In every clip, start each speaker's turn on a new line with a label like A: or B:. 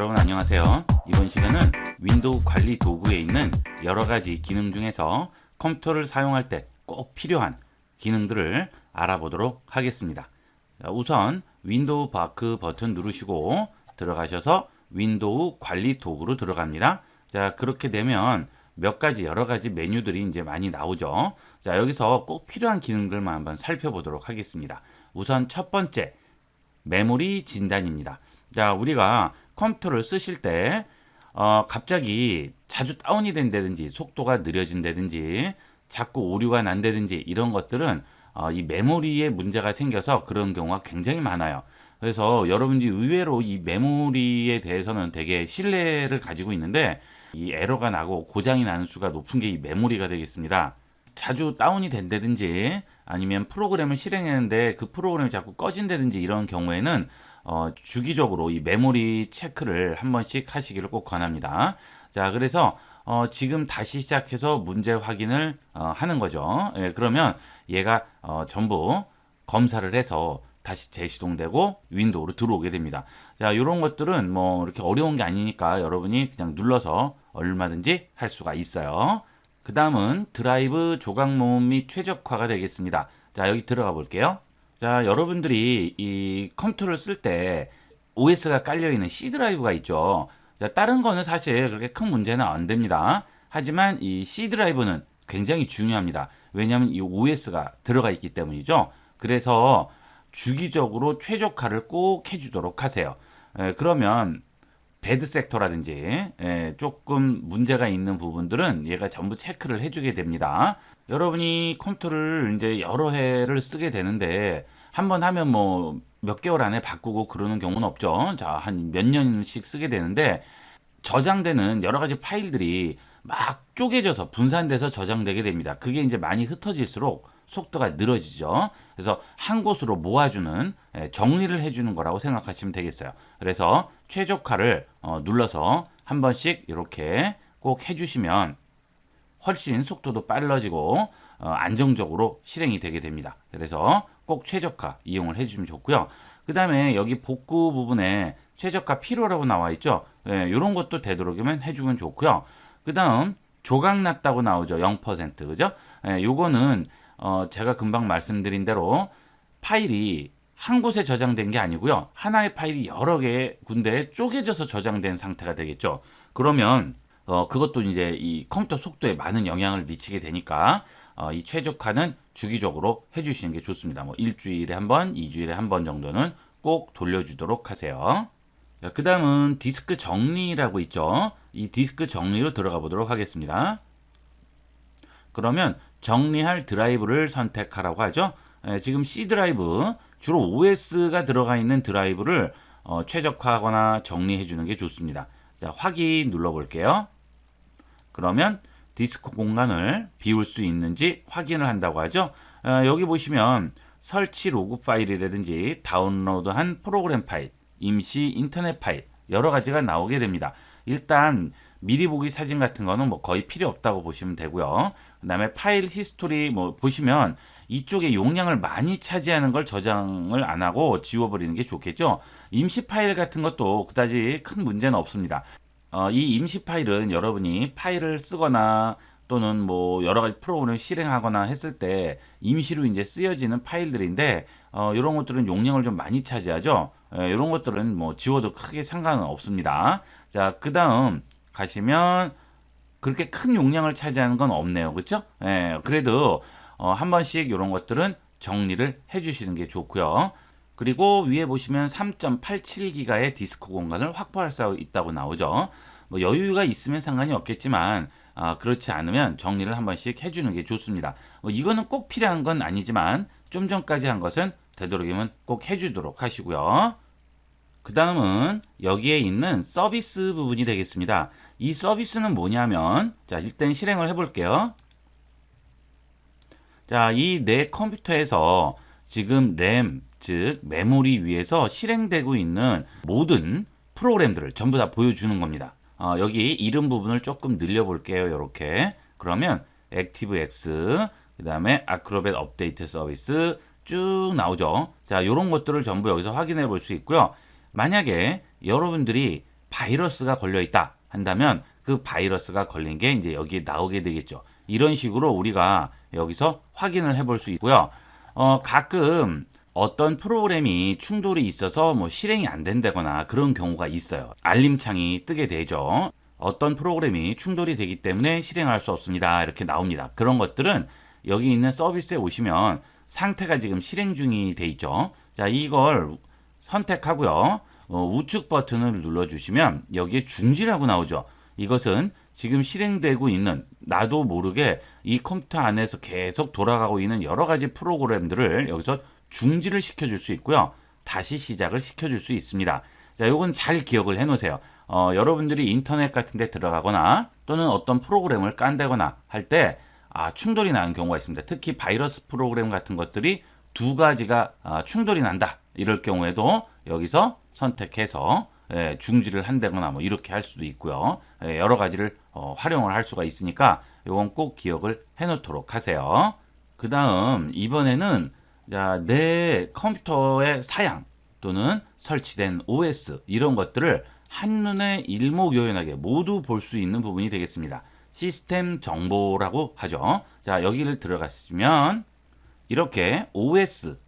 A: 여러분 안녕하세요. 이번 시간은 윈도우 관리 도구에 있는 여러 가지 기능 중에서 컴퓨터를 사용할 때 꼭 필요한 기능들을 알아보도록 하겠습니다. 자, 우선 윈도우 바크 버튼 누르시고 들어가셔서 윈도우 관리 도구로 들어갑니다. 자, 그렇게 되면 몇 가지 여러 가지 메뉴들이 이제 많이 나오죠. 자, 여기서 꼭 필요한 기능들만 한번 살펴보도록 하겠습니다. 우선 첫 번째 메모리 진단입니다. 자, 우리가 컴퓨터를 쓰실 때 어, 갑자기 자주 다운이 된다든지 속도가 느려진다든지 자꾸 오류가 난다든지 이런 것들은 어, 이 메모리에 문제가 생겨서 그런 경우가 굉장히 많아요. 그래서 여러분들이 의외로 이 메모리에 대해서는 되게 신뢰를 가지고 있는데 이 에러가 나고 고장이 나는 수가 높은 게 이 메모리가 되겠습니다. 자주 다운이 된다든지 아니면 프로그램을 실행했는데 그 프로그램이 자꾸 꺼진다든지 이런 경우에는 어, 주기적으로 이 메모리 체크를 한 번씩 하시기를 꼭 권합니다. 자, 그래서 어, 지금 다시 시작해서 문제 확인을 어, 하는 거죠. 예, 그러면 얘가 어, 전부 검사를 해서 다시 재시동되고 윈도우로 들어오게 됩니다. 자, 이런 것들은 뭐 이렇게 어려운 게 아니니까 여러분이 그냥 눌러서 얼마든지 할 수가 있어요. 그 다음은 드라이브 조각 모음 및 최적화가 되겠습니다. 자, 여기 들어가 볼게요. 자, 여러분들이 이 컴퓨터를 쓸 때 OS가 깔려있는 C 드라이브가 있죠. 자, 다른 거는 사실 그렇게 큰 문제는 안 됩니다. 하지만 이 C 드라이브는 굉장히 중요합니다. 왜냐하면 이 OS가 들어가 있기 때문이죠. 그래서 주기적으로 최적화를 꼭 해주도록 하세요. 에, 그러면 배드 섹터라든지 예, 조금 문제가 있는 부분들은 얘가 전부 체크를 해주게 됩니다. 여러분이 컴퓨터를 이제 여러 해를 쓰게 되는데 한 번 하면 뭐 몇 개월 안에 바꾸고 그러는 경우는 없죠. 자, 한 몇 년씩 쓰게 되는데 저장되는 여러 가지 파일들이 막 쪼개져서 분산돼서 저장되게 됩니다. 그게 이제 많이 흩어질수록 속도가 늘어지죠. 그래서 한 곳으로 모아주는 예, 정리를 해주는 거라고 생각하시면 되겠어요. 그래서 최적화를 어, 눌러서 한 번씩 이렇게 꼭 해주시면 훨씬 속도도 빨라지고 어, 안정적으로 실행이 되게 됩니다. 그래서 꼭 최적화 이용을 해주시면 좋고요. 그 다음에 여기 복구 부분에 최적화 필요라고 나와 있죠. 예, 이런 것도 되도록이면 해주면 좋고요. 그 다음 조각 났다고 나오죠. 0% 그죠? 예, 요거는 어, 제가 금방 말씀드린 대로 파일이 한 곳에 저장된 게 아니고요. 하나의 파일이 여러 개의 군데에 쪼개져서 저장된 상태가 되겠죠. 그러면 어, 그것도 이제 이 컴퓨터 속도에 많은 영향을 미치게 되니까 어, 이 최적화는 주기적으로 해주시는 게 좋습니다. 뭐 일주일에 한 번, 이주일에 한 번 정도는 꼭 돌려주도록 하세요. 그 다음은 디스크 정리라고 있죠. 이 디스크 정리로 들어가 보도록 하겠습니다. 그러면 정리할 드라이브를 선택하라고 하죠. 에, 지금 C 드라이브 주로 OS가 들어가 있는 드라이브를 어, 최적화하거나 정리해 주는 게 좋습니다. 자, 확인 눌러 볼게요. 그러면 디스크 공간을 비울 수 있는지 확인을 한다고 하죠. 어, 여기 보시면 설치 로그 파일이라든지 다운로드한 프로그램 파일, 임시 인터넷 파일 여러 가지가 나오게 됩니다. 일단 미리 보기 사진 같은 거는 뭐 거의 필요 없다고 보시면 되고요. 그다음에 파일 히스토리 뭐 보시면 이쪽에 용량을 많이 차지하는 걸 저장을 안 하고 지워버리는 게 좋겠죠. 임시 파일 같은 것도 그다지 큰 문제는 없습니다. 어, 이 임시 파일은 여러분이 파일을 쓰거나 또는 뭐 여러 가지 프로그램을 실행하거나 했을 때 임시로 이제 쓰여지는 파일들인데 어, 이런 것들은 용량을 좀 많이 차지하죠. 예, 이런 것들은 뭐 지워도 크게 상관은 없습니다. 자, 그 다음 가시면 그렇게 큰 용량을 차지하는 건 없네요. 그렇죠? 예, 그래도 어, 한 번씩 이런 것들은 정리를 해 주시는 게 좋고요. 그리고 위에 보시면 3.87기가의 디스크 공간을 확보할 수 있다고 나오죠. 뭐 여유가 있으면 상관이 없겠지만 아, 그렇지 않으면 정리를 한 번씩 해주는 게 좋습니다. 뭐 이거는 꼭 필요한 건 아니지만 좀 전까지 한 것은 되도록이면 꼭 해주도록 하시고요. 그 다음은 여기에 있는 서비스 부분이 되겠습니다. 이 서비스는 뭐냐면 자 일단 실행을 해볼게요. 자, 이 내 컴퓨터에서 지금 램, 즉 메모리 위에서 실행되고 있는 모든 프로그램들을 전부 다 보여주는 겁니다. 어, 여기 이름 부분을 조금 늘려볼게요. 이렇게 그러면 액티브X 그 다음에 아크로벳 업데이트 서비스 쭉 나오죠. 자, 이런 것들을 전부 여기서 확인해 볼 수 있고요. 만약에 여러분들이 바이러스가 걸려 있다 한다면 그 바이러스가 걸린 게 이제 여기에 나오게 되겠죠. 이런 식으로 우리가 여기서 확인을 해볼 수 있고요. 어, 가끔 어떤 프로그램이 충돌이 있어서 뭐 실행이 안 된다거나 그런 경우가 있어요. 알림창이 뜨게 되죠. 어떤 프로그램이 충돌이 되기 때문에 실행할 수 없습니다. 이렇게 나옵니다. 그런 것들은 여기 있는 서비스에 오시면 상태가 지금 실행 중이 돼 있죠. 자, 이걸 선택하고요. 어, 우측 버튼을 눌러주시면 여기에 중지라고 나오죠. 이것은 지금 실행되고 있는 나도 모르게 이 컴퓨터 안에서 계속 돌아가고 있는 여러 가지 프로그램들을 여기서 중지를 시켜줄 수 있고요. 다시 시작을 시켜줄 수 있습니다. 자, 요건 잘 기억을 해 놓으세요. 어, 여러분들이 인터넷 같은 데 들어가거나 또는 어떤 프로그램을 깐다거나 할 때 아, 충돌이 나는 경우가 있습니다. 특히 바이러스 프로그램 같은 것들이 두 가지가 아, 충돌이 난다. 이럴 경우에도 여기서 선택해서 예, 중지를 한다거나 뭐 이렇게 할 수도 있고요. 예, 여러 가지를 어, 활용을 할 수가 있으니까 이건 꼭 기억을 해 놓도록 하세요. 그 다음 이번에는 자, 내 컴퓨터의 사양 또는 설치된 OS 이런 것들을 한눈에 일목요연하게 모두 볼 수 있는 부분이 되겠습니다. 시스템 정보라고 하죠. 자, 여기를 들어가시면 이렇게 OS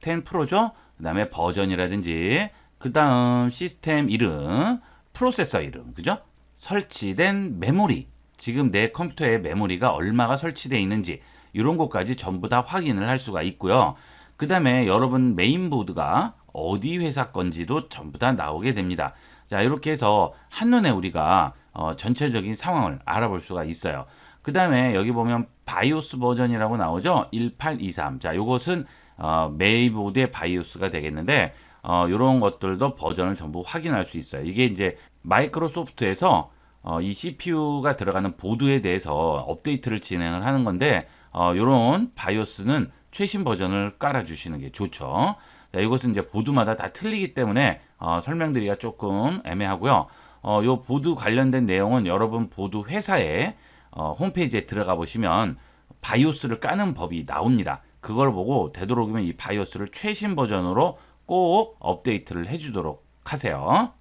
A: 10 프로죠. 그다음에 버전이라든지 그다음 시스템 이름, 프로세서 이름, 그죠? 설치된 메모리, 지금 내 컴퓨터에 메모리가 얼마가 설치되어 있는지 이런 것까지 전부 다 확인을 할 수가 있고요. 그 다음에 여러분 메인보드가 어디 회사 건지도 전부 다 나오게 됩니다. 자, 이렇게 해서 한눈에 우리가 어, 전체적인 상황을 알아볼 수가 있어요. 그 다음에 여기 보면 바이오스 버전이라고 나오죠. 1823. 자, 요것은 어, 메인보드의 바이오스가 되겠는데 어, 이런 것들도 버전을 전부 확인할 수 있어요. 이게 이제 마이크로소프트에서 어, 이 CPU가 들어가는 보드에 대해서 업데이트를 진행을 하는 건데 어, 이런 바이오스는 최신 버전을 깔아주시는 게 좋죠. 자, 이것은 이제 보드마다 다 틀리기 때문에 어, 설명드리기가 조금 애매하고요. 어, 요 보드 관련된 내용은 여러분 보드 회사의 어, 홈페이지에 들어가 보시면 바이오스를 까는 법이 나옵니다. 그걸 보고 되도록이면 이 바이오스를 최신 버전으로 꼭 업데이트를 해주도록 하세요.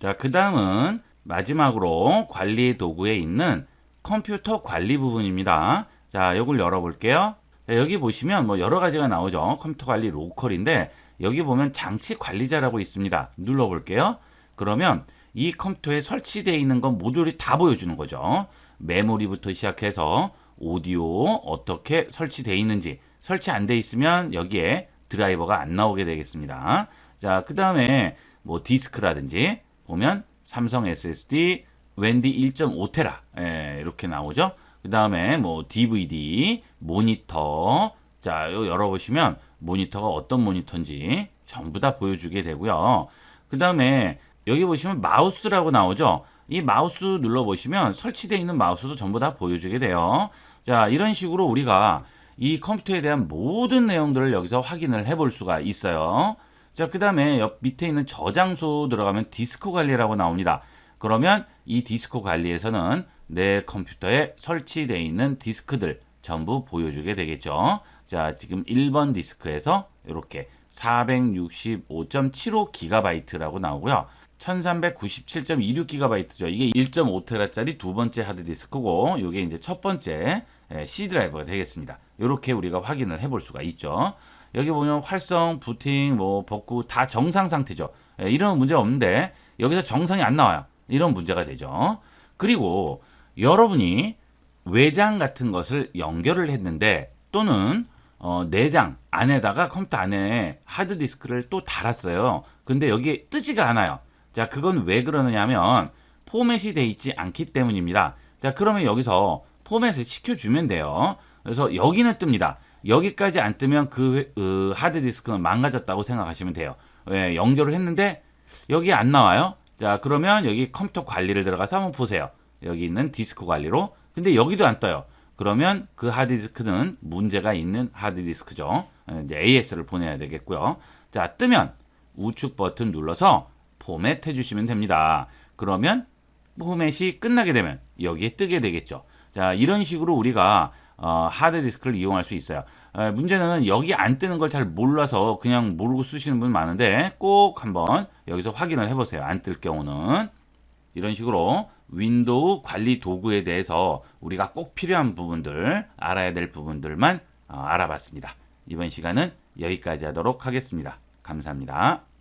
A: 자, 그 다음은 마지막으로 관리 도구에 있는 컴퓨터 관리 부분입니다. 자, 이걸 열어볼게요. 자, 여기 보시면 뭐 여러 가지가 나오죠. 컴퓨터 관리 로컬인데 여기 보면 장치 관리자라고 있습니다. 눌러볼게요. 그러면 이 컴퓨터에 설치되어 있는 건 모듈이 다 보여주는 거죠. 메모리부터 시작해서 오디오 어떻게 설치되어 있는지 설치 안 돼 있으면 여기에 드라이버가 안 나오게 되겠습니다. 자, 그 다음에 뭐 디스크라든지 보면 삼성 SSD 웬디 1.5테라 예, 이렇게 나오죠. 그 다음에 뭐 DVD, 모니터 자, 요 열어보시면 모니터가 어떤 모니터인지 전부 다 보여주게 되고요. 그 다음에 여기 보시면 마우스라고 나오죠. 이 마우스 눌러보시면 설치되어 있는 마우스도 전부 다 보여주게 돼요. 자, 이런 식으로 우리가 이 컴퓨터에 대한 모든 내용들을 여기서 확인을 해볼 수가 있어요. 자, 그 다음에 옆 밑에 있는 저장소 들어가면 디스크 관리라고 나옵니다. 그러면 이 디스크 관리에서는 내 컴퓨터에 설치되어 있는 디스크들 전부 보여주게 되겠죠. 자, 지금 1번 디스크에서 이렇게 465.75GB라고 나오고요. 1397.26GB죠. 이게 1.5테라짜리 두 번째 하드디스크고, 이게 이제 첫 번째 예, C 드라이버가 되겠습니다. 이렇게 우리가 확인을 해볼 수가 있죠. 여기 보면 활성, 부팅, 뭐 복구 다 정상 상태죠. 예, 이런 문제 없는데 여기서 정상이 안 나와요. 이런 문제가 되죠. 그리고 여러분이 외장 같은 것을 연결을 했는데 또는 어, 내장 안에다가 컴퓨터 안에 하드디스크를 또 달았어요. 근데 여기에 뜨지가 않아요. 자, 그건 왜 그러느냐면 포맷이 돼 있지 않기 때문입니다. 자, 그러면 여기서 포맷을 시켜주면 돼요. 그래서 여기는 뜹니다. 여기까지 안 뜨면 그, 그 하드디스크는 망가졌다고 생각하시면 돼요. 왜 연결을 했는데 여기 안 나와요. 자, 그러면 여기 컴퓨터 관리를 들어가서 한번 보세요. 여기 있는 디스크 관리로. 근데 여기도 안 떠요. 그러면 그 하드디스크는 문제가 있는 하드디스크죠. 이제 AS를 보내야 되겠고요. 자, 뜨면 우측 버튼 눌러서 포맷 해주시면 됩니다. 그러면 포맷이 끝나게 되면 여기에 뜨게 되겠죠. 자, 이런 식으로 우리가 어, 하드 디스크를 이용할 수 있어요. 에, 문제는 여기 안 뜨는 걸 잘 몰라서 그냥 모르고 쓰시는 분 많은데 꼭 한번 여기서 확인을 해보세요. 안 뜰 경우는 이런 식으로 윈도우 관리 도구에 대해서 우리가 꼭 필요한 부분들 알아야 될 부분들만 어, 알아봤습니다. 이번 시간은 여기까지 하도록 하겠습니다. 감사합니다.